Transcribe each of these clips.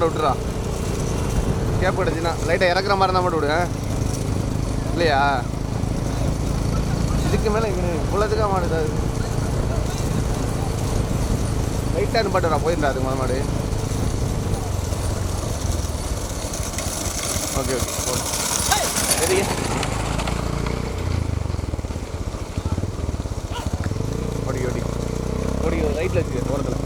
மொத விட்டுறா. கேப் கிடச்சின்னா லைட்டாக இறக்குற மாதிரி இருந்தால் மட்டும் விடுவேன் இல்லையா? இதுக்கு மேலே இங்கே இவ்வளோதுக்கா மாடுதா லைட்டாக நிப்பாட்டுறா போயிருந்தா அதுக்கு மொத மாடு. ஓகே ஓகே போதும் சரிங்க ஓடி ஓடி ஓடி ரைட்டில் வச்சுக்க ஓரத்தில்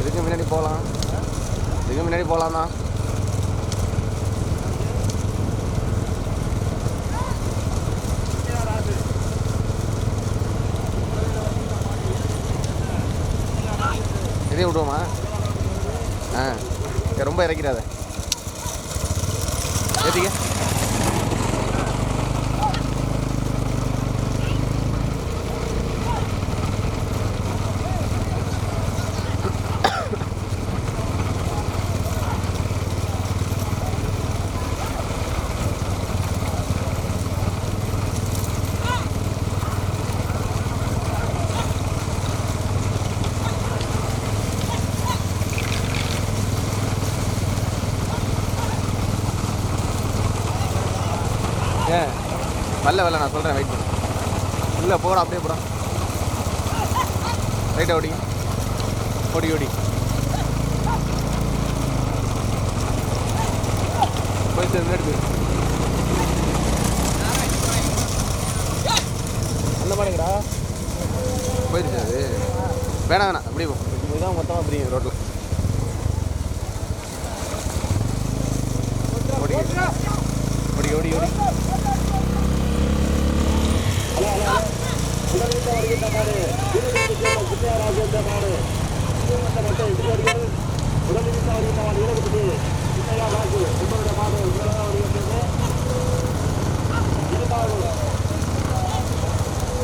இதுக்கு முன்னாடி போகலாம் இதுக்கு முன்னாடி போகலாம் தான் இதையும் விடுவோமா? ஆ. ரொம்ப இறக்கிறாத ஏற்றிக்க வரல வரல நான் சொல்கிறேன் வெயிட் பண்ணு. இல்லை போடா அப்படியே போடா. ரைட்டா ஓடி. ஓடி ஓடி. போய் சேர்ந்து அந்த நல்ல போயிடுச்சு அது. வேணாம் வேணாம் அப்படியே போ. இதுதான் மொத்தமாக அப்படி ரோட்டில் ஓடி ஓடி ஓடி.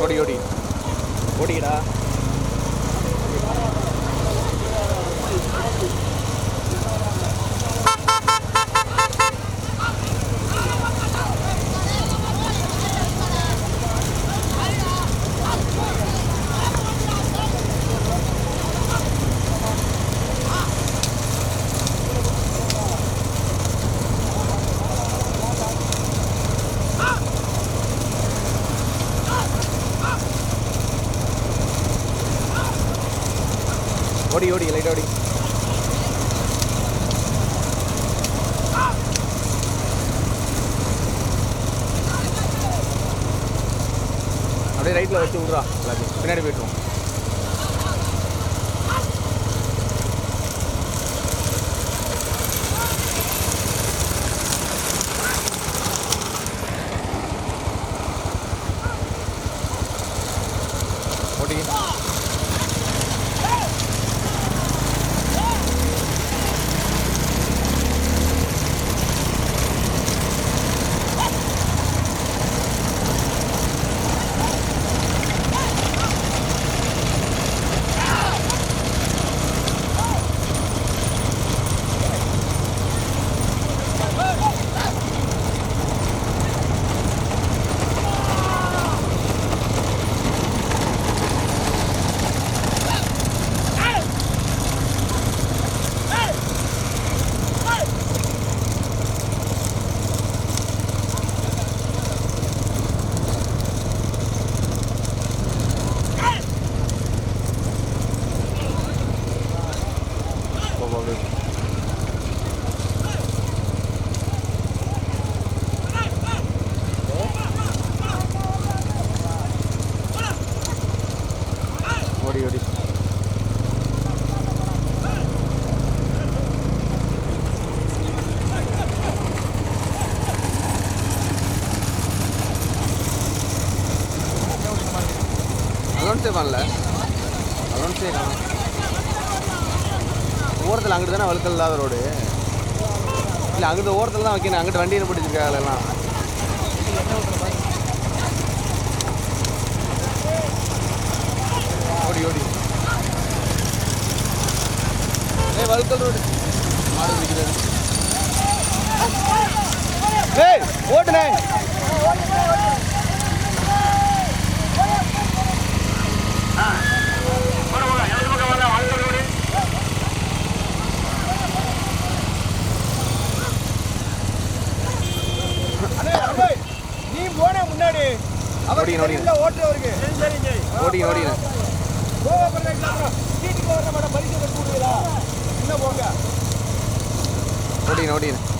ஓடி ஓடி. ஓடி ஓடிடா. ஓடி ஓடி லைட் ஓடி தான்ல அதோட சரி. ஓரத்தில் அங்கிட்டு தானே வழுக்கல் இல்லாத ரோடு இல்லை அங்கிட்டு ஓரத்தில் தான் வைக்கணும். அங்கிட்டு வண்டியில் பிடிச்சிருக்காங்க எல்லாம் ஓடி ஓடி. ஏ வழுக்கல் ரோடு மாடு பிடிக்கிறது. ஏய் ஓட்டுனே ஓடிங்க ஓடிங்க ஓடிங்க ஓடிங்க ஓடிங்க ஓடிங்க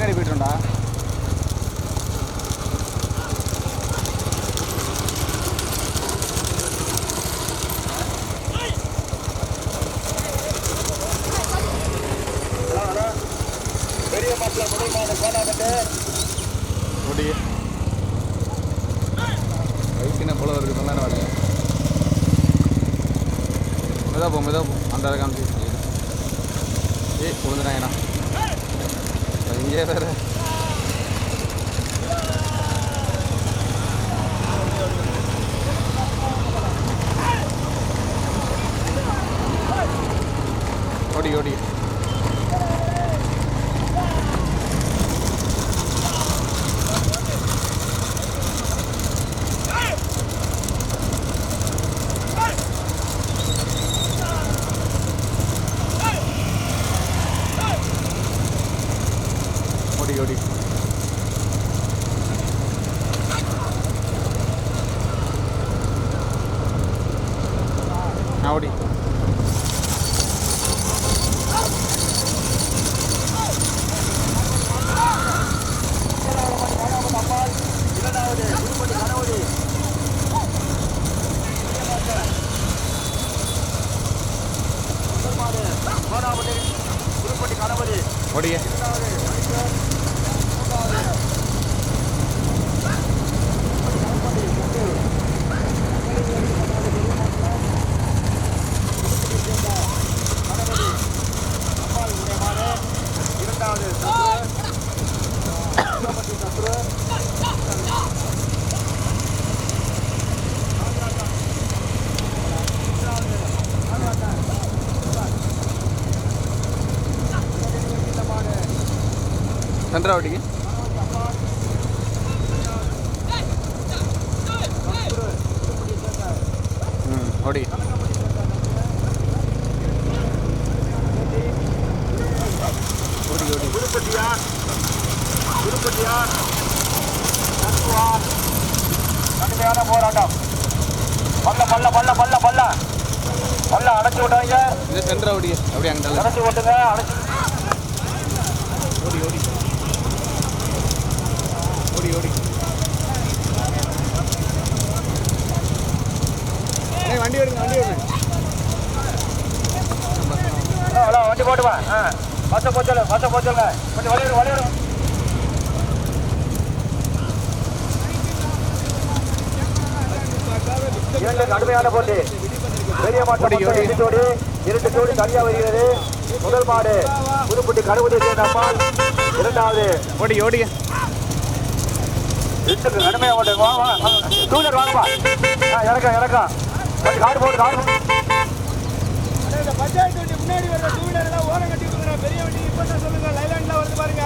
பின்னாடி போயிட்டுண்டா சென்ட்ரா ஓடிங்க ம் ஓடி ஓடி ஓடி திருப்பதியார் திருப்பதியார் தத்துவார் கடுமையான போராட்டம் பல்ல பல்ல பல்ல பல்ல பல்ல பல்ல அடைச்சு விட்டாங்க இந்த சென்ட்ரா ஓடி அப்படியே அங்கே தள்ளு. அடைச்சு விட்டுங்க அடைச்சு ஓடி ஓடி ஓடி ஓடி ஏய், வண்டி விடுங்க வண்டி விடுங்க வண்டி போட்டுவா ஆ பஸ்ஸை போச்சல பஸ்ஸை போச்சல கொஞ்சம் வழியிடு வழியிடு இரண்டு கடுமையான போட்டி. பெரிய மாட்டு ஓடி, ஓடி. இரண்டு ஜோடி இரண்டு ஜோடி தனியா வருகிறது. முதல் மாடு புதுப்பட்டி சேர்ந்த அம்மாள். இரண்டாவது. ஓடி ஓடி. ரெண்டுக்கு கடுமையா போட்டு வா வா டூலர் வாங்கப்பா ஆ இறக்கம் இறக்கம். காடு போட்டு காடு முன்னாடி வர டூ வீலர் எல்லாம் ஓரம் கட்டி விட்டுருங்க சொல்லுங்க லைலாண்ட்ல வருது பாருங்க.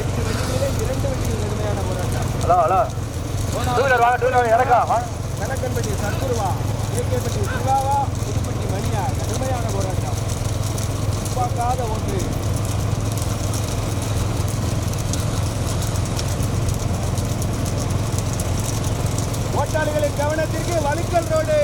எட்டு இரண்டு வண்டிகள் கடுமையான போராட்டம். Hello hello. வாங்க டூலர் இறக்கம் வாங்க. கணக்கன்பட்டி ஏகேபட்டி சிவாவா புதுப்பட்டி மணியா கடுமையான போராட்டம். பார்க்காத ஒன்று. ஓட்டாளிகளின் கவனத்திற்கு வழுக்கல் ரோடு.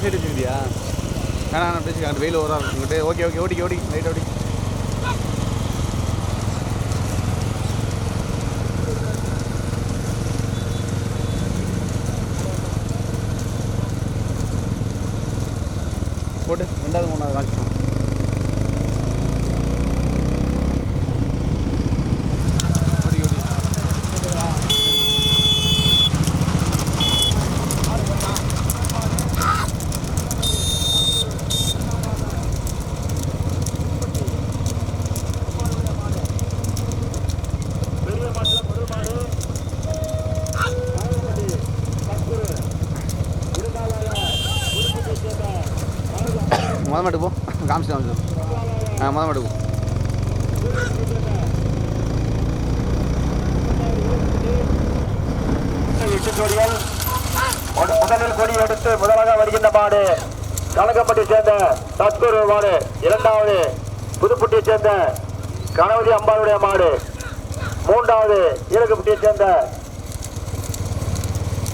சைடு வச்சுக்கிட்டியா வேணா பேசிக்கலாம். வெயில் வரும் இருக்கும் ஓகே ஓகே ஓடி ஓடி லைட் ஓடி போட்டு ரெண்டாவது மூணாவது காமிச்சோம் ஓடி ஓடி பெரிய மாட்டில் முதல் மாடு ஆலமட்டி பக்குரு இரண்டாவதாக புதுக்கோட்டை சேர்ந்த முத மாட்டுக்கு போ காமிச்சு காமிச்சு ஆ முத மாட்டுக்கு போ. எட்டு ஜோடிகள் ஒன்று முதலில் கொடி எடுத்து முதலாக வருகின்ற மாடு கனகப்பட்டி சேர்ந்த சத்குரு மாடு இரண்டாவது புதுப்பட்டியை சேர்ந்த கணபதி அம்பாளுடைய மாடு மூன்றாவது ஈரகப்பட்டியை சேர்ந்த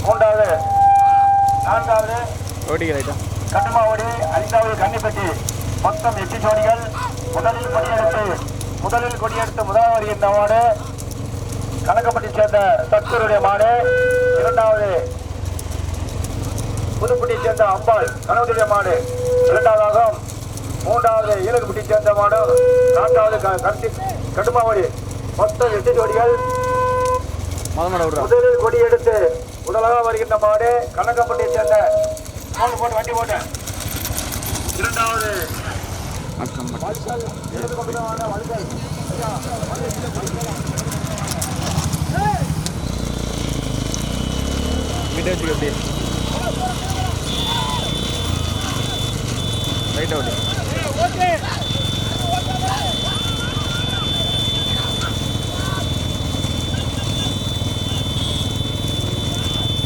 மூன்றாவது நான்காவது கட்டுமாவடி ஐந்தாவது கன்னிப்பட்டி மொத்தம் எட்டு ஜோடிகள். முதலில் கொடியெடுத்து முதலில் கொடியெடுத்து முதலாவது வருகின்ற மாடு கணக்கப்பட்டி சேர்ந்த சத்குருடைய மாடு இரண்டாவது புதுப்பட்டியை சேர்ந்த அம்பாள் கணவனுடைய மாடு இரண்டாவதாக மூன்றாவது ஈழகுப்பட்டி சேர்ந்த மாடு நான்காவது கட்டி கட்டுமாவடி மொத்தம் எட்டு ஜோடிகள். முதலில் கொடி எடுத்து முதலாக வருகின்ற மாடு கணக்கப்பட்டியை சேர்ந்த போட்டு வண்டி போட்டு. இரண்டாவது ஐயா கிட்டே வச்சுக்க அப்படியே. ரைட்டா ஓடி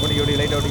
ஓடி ஓடி லைட் ஓடி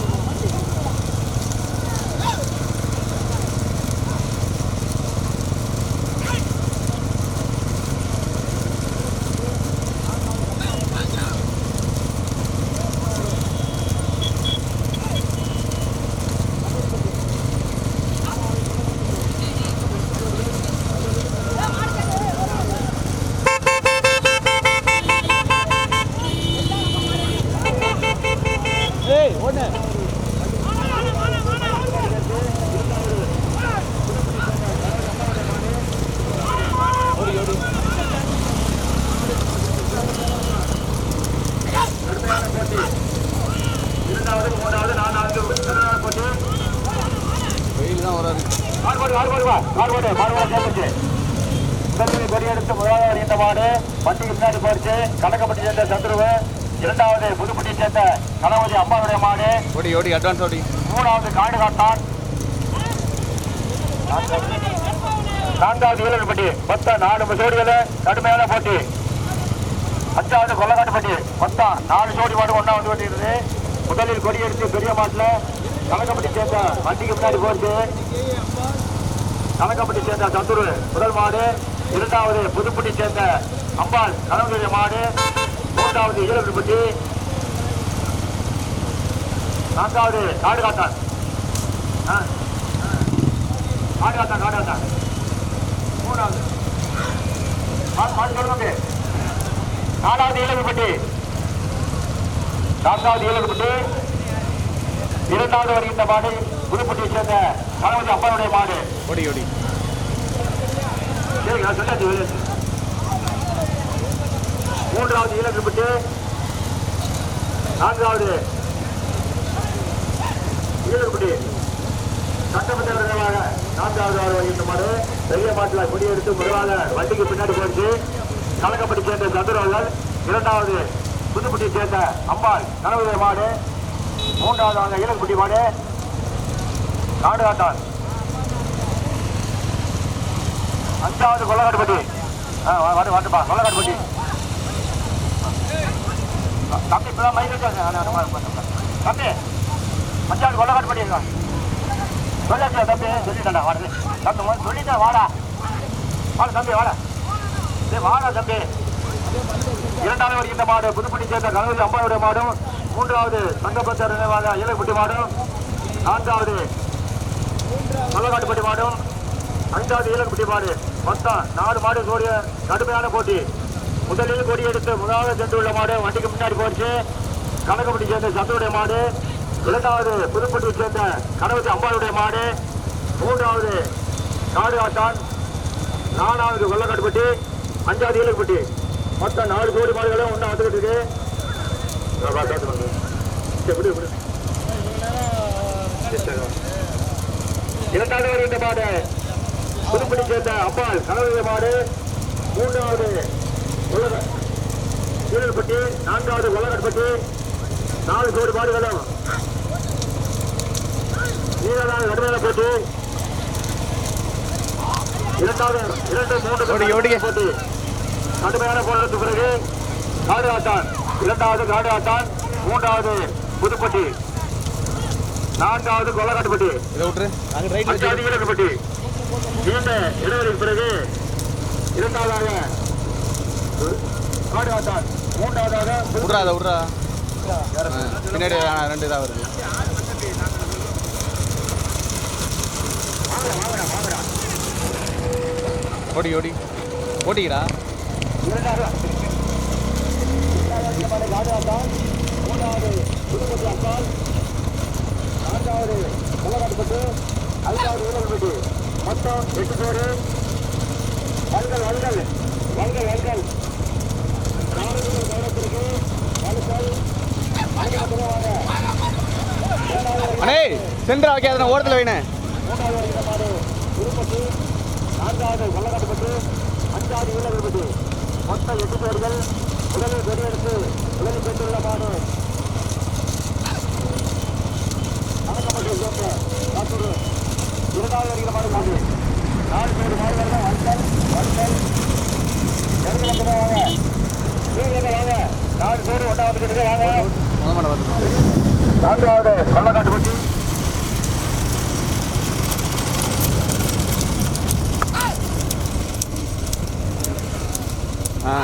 ஏய் ஓடு ஓடி ஓடி இரண்டாவது மூன்றாவது நான்காவது முதலாவது போட்டு வெயில் தான் வராது மாறுபாடு மாறுபாடு வா மாறுபாடு மாறுபாடு சேர்ந்துச்சு எடுத்து முதலாவது வருகின்ற மாடு பட்டிக்கு பின்னாடி போயிடுச்சு. கணக்கப்பட்டி சேர்ந்த சந்துருவு இரண்டாவது புதுப்பட்டி சேர்ந்த கணபதி அம்மாவுடைய மாடு. ஓடி ஓடி அட்வான்ஸ் ஓடி. மூணாவது காடு காட்டான். நான்காவது வீரர்பட்டி மொத்தம் நாலு ஜோடிகள் கடுமையான போட்டி. அஞ்சாவது கொல்லக்காட்டுப்பட்டி மொத்தம் நாலு ஜோடி மாடு ஒன்றா வந்து கொண்டிருந்தது முதலில் கொடியெடுத்து பெரிய மாட்டுல கலக்கப்பட்டி சேர்ந்த வண்டிக்கு முன்னாடி போச்சு கலக்கப்பட்டி சேர்ந்த சந்துரு முதல் மாடு. இரண்டாவது புதுப்பட்டி சேர்ந்த அம்பாள் கலவுடைய மாடு மூன்றாவது ஈரப்பட்டி நான்காவது காடு காத்தான் காடு காத்தான் காடு காத்தான் மூணாவது. மாடு மாடு நாலாவது ஈழப்பட்டி நான்காவது ஈழப்பட்டி இரண்டாவது வருகின்ற மாடு புதுப்பட்டியை சேர்ந்த கணவதி அம்பாளுடைய மாடு. ஒடி ஓடி. நான் சொல்லாச்சு வெளியே மூன்றாவது ஈழப்பட்டு நான்காவது ஈழப்பட்டி சட்டமன்ற நான்காவது ஆறு வருகின்ற மாடு பெரிய மாட்டில் கொடியெடுத்து முதலாக வண்டிக்கு பின்னாடி போச்சு கலக்கப்பட்டு சேர்ந்த சந்திரவர்கள் இரண்டாவது புதுப்பட்டியை சேர்ந்த அம்பாள் கனவுதய மாடு மூன்றாவது ஆண்டு ஈழப்பட்டி மாடு நாடு காட்டான் அஞ்சாவது கொள்ளக்காட்டுப்பட்டி ஆ வாட்டு வாட்டுப்பா. கொள்ளக்காட்டுப்பட்டி தம்பி இப்பதான் மைக் வச்சாங்க தம்பி அஞ்சாவது கொள்ளக்காட்டுப்பட்டி இருக்கா? சொல்லாச்சு தம்பி? சொல்லிட்டேன்டா வாடா. தம்பி முதல்ல சொல்லிட்டேன் வாடா. வாடா தம்பி வாடா. டேய் வாடா தம்பி. இரண்டாவது வருகின்ற மாடு புதுப்பட்டி சேர்ந்த கனவு அம்பாவுடைய மாடும். மூன்றாவது தங்கப்பத்தர் நினைவாக இலைப்பட்டி மாடும். நான்காவது கொள்ளக்காட்டுப்பட்டி மாடும். ஐந்தாவது ஈழக்குட்டி மாடு மொத்தம் நாலு மாடு சோடிய கடுமையான போட்டி. முதலில் கொடி எடுத்து முதலாவது சென்றுள்ள மாடு வண்டிக்கு முன்னாடி போச்சு கணக்கப்பட்டி சேர்ந்த சத்துடைய மாடு. இரண்டாவது புதுப்பட்டியை சேர்ந்த கணவதி அம்பாளுடைய மாடு. மூன்றாவது நாடு ஆட்டான் நாலாவது கொள்ளக்காட்டுப்பட்டி அஞ்சாவது ஈழக்குட்டி மொத்தம் நாலு கோடி மாடுகளும் ஒன்றா வந்துகிட்டு இருக்கு. இரண்டாவது வருகின்ற மாடு. புதுப்படி சேர்ந்த அப்பால் கனவு மாடு மூன்றாவது சீரல்பட்டி நான்காவது கொல்லகட்பட்டி நாலு கோடி மாடுகளும் நீரான கடுமையான போட்டி. இரண்டாவது இரண்டு மூன்று ஓடிங்க. போட்டி. கடுமையான போராட்டத்துக்கு பிறகு காடு ஆட்டான். இரண்டாவது காடு ஆட்டான். மூன்றாவது புதுப்பட்டி. நான்காவது கொல்லக்காட்டுப்பட்டி அஞ்சாவது நீண்ட இடைவெளிக்கு பிறகு இரண்டாவதாக ஆட்டான் மூன்றாவதாக விட்றா அதை விட்றா. பின்னாடி ரெண்டு இதாக வருது. ஓடி ஓடி. ஆட்டான் மூன்றாவது நான்காவது கொல்லக்காட்டுப்பட்டு ஐந்தாவது இலக்கப்பட்டி மொத்தம் எட்டு பேரு வல்கள் வல்கள் வல்கள் வல்கள் நாடுகள் கவனத்திற்கு வலுக்கள் அண்ணே சென்டர் வைக்காத ஓரத்தில் வைண்ணே. மூன்றாவது மாடு திருப்பதி நான்காவது கொள்ளக்காட்டுப்பட்டு அஞ்சாவது ஈழப்பட்டு மொத்தம் எட்டு பேர்கள் முதலில் வெடியெடுத்து முதலில் பெற்றுள்ள மாடு டாக்டர் இரண்டாவது வருகிற மாடு மாடு நாலு பேர் மாடுகள் தான் வந்தல் வந்தல் எங்களுக்கு வாங்க நீங்க வாங்க நாலு பேர் ஒன்றாவது வாங்க முத மாட பார்த்து நான்காவது கொள்ளக்காட்டுப்பட்டி ஆ.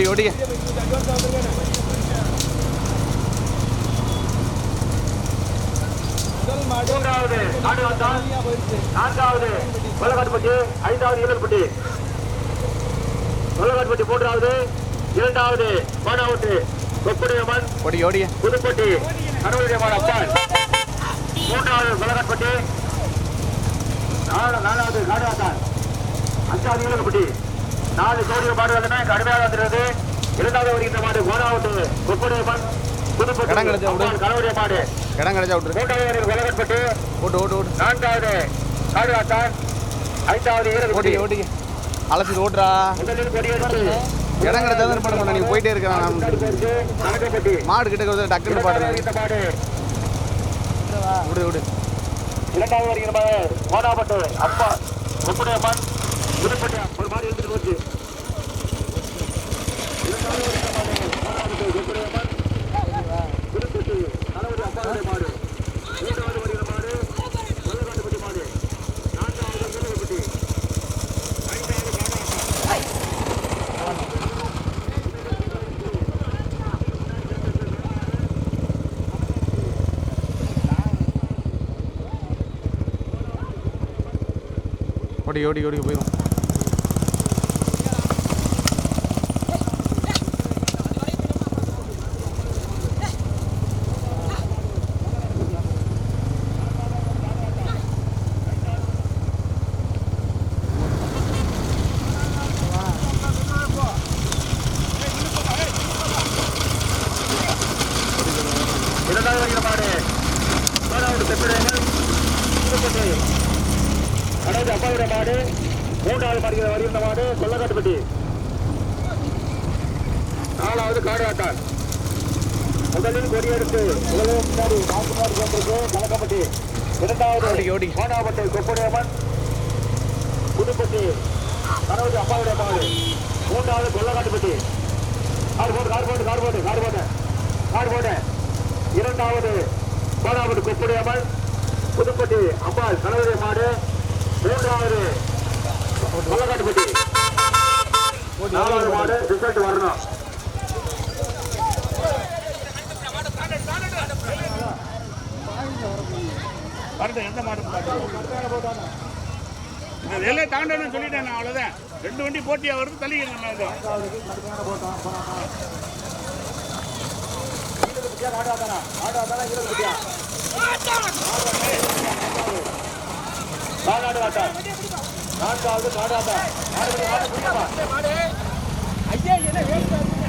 ஓடி ஓடி. ஓடி முதல் மாடு மூன்றாவது நாடு வந்தான். நான்காவது கொல்லக்காட்டுப்பட்டி ஐந்தாவது ஈழப்பட்டி கொல்லக்காட்டுப்பட்டி மூன்றாவது இரண்டாவது மானாவட்டு. கொப்புடையம்மன் ஓடி ஓடிய புதுப்பட்டி. கருவடியம்மன் அப்பால் மூன்றாவது நாலு நாலாவது காடுவாத்தான். அஞ்சாவது ஈழப்பட்டி நாலு மாடு வந்தன கடுமையாக வந்துருது இரண்டாவது வருகின்ற மாடு விடு. அப்பால் கருவடிய மாடு. மூன்றாவது ஓட்டு ஓட்டு ஓட்டு. நான்காவது காடுவாத்தான் ஐந்தாவது ஓடி ஈழப்பட்டி ஓடி அழைச்சிட்டு ஓட்டுறா. முதலில் இடம் கிடைச்சா நீ போயிட்டே இருக்க வேணாம். கணக்கப்பட்டி. மாடு கிட்ட டக்குன்னு பாடுறேன் விடு விடு. இரண்டாவது வருகிற அப்பா கொப்புடைய அம்மன் ஒரு மாடு எடுத்துட்டு போச்சு புதுப்பட்டி தளபதி அப்பாவுடைய மாடு மூன்றாவது வருகிற மாடு கொல்லக்காட்டுப்பட்டி மாடு நான்காவது கொல்லப்பட்டி ஐந்தாவது காடாப்பா ஓடி ஓடி ஓடி போயிடும் இரண்டாவது வருகிற மாடு மூணாவது செப்பிடையங்கள் புதுப்பட்டி கடைசி அப்பாவுடைய மாடு மூன்றாவது வருகிற வருகின்ற மாடு கொல்லக்காட்டுப்பட்டி நாலாவது காடுவாட்டான் முதலில் கொடியெடுத்து முதலில் முன்னாடி நான்கு மாடு கொண்டிருக்கு கலக்கப்பட்டி இரண்டாவது ஓடி, ஓடி. கோணாப்பட்டி கொப்புடையம்மன் புதுப்பட்டி கணவதி அப்பாவுடைய மாடு மூன்றாவது கொல்லக்காட்டுப்பட்டி கார் போட்டு கார் போட்டு கார் போட்டு கார் போட்டு கார் போட்டு இரண்டாவது கோணாப்பட்டி கொப்புடையம்மன் புதுப்பட்டி அம்பாள் கணவதி மாடு. மூன்றாவது கொல்லக்காட்டுப்பட்டி நாலாவது மாடு ரிசல்ட் வரணும். வரட்டும் எந்த மாடு இந்த எல்லை தாண்டணும்னு சொல்லிட்டேன் நான் அவ்வளோதான் ரெண்டு வண்டி போட்டியா வருது தள்ளிக்கிறேன் நான் நான்காவது காடாட்டா ஐயா என்ன வேணும்